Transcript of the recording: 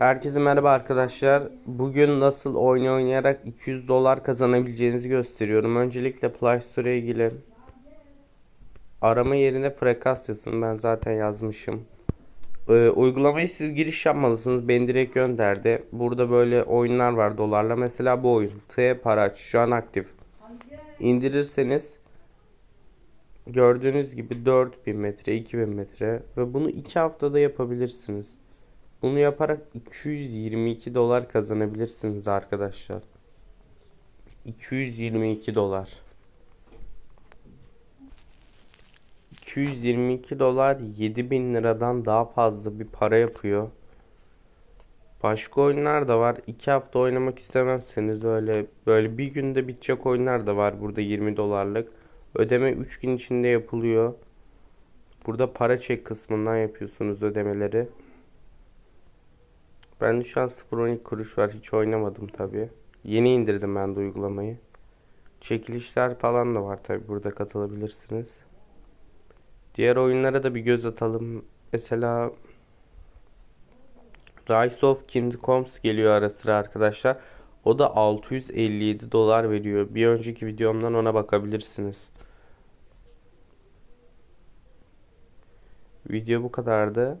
Herkese merhaba arkadaşlar. Bugün nasıl oyun oynayarak 200 dolar kazanabileceğinizi gösteriyorum. Öncelikle Play Store'a girin. Arama yerine frekans yazın. Ben zaten yazmışım. Ee, uygulamayı siz giriş yapmalısınız. Beni direkt gönderdi. Burada böyle oyunlar var dolarla. Mesela bu oyun. T Paraç şu an aktif. İndirirseniz gördüğünüz gibi 4000 metre, 2000 metre ve bunu 2 haftada yapabilirsiniz. Bunu yaparak 222 dolar kazanabilirsiniz arkadaşlar. 222 dolar. 222 dolar 7000 liradan daha fazla bir para yapıyor. Başka oyunlar da var. 2 hafta oynamak istemezseniz öyle böyle bir günde bitecek oyunlar da var burada 20 dolarlık. Ödeme 3 gün içinde yapılıyor. Burada para çek kısmından yapıyorsunuz ödemeleri. Ben şu an 0.12 kuruş var. Hiç oynamadım tabi. Yeni indirdim ben de uygulamayı. Çekilişler falan da var tabi. Burada katılabilirsiniz. Diğer oyunlara da bir göz atalım. Mesela Rise of Kingdoms geliyor ara sıra arkadaşlar. O da 657 dolar veriyor. Bir önceki videomdan ona bakabilirsiniz. Video bu kadardı.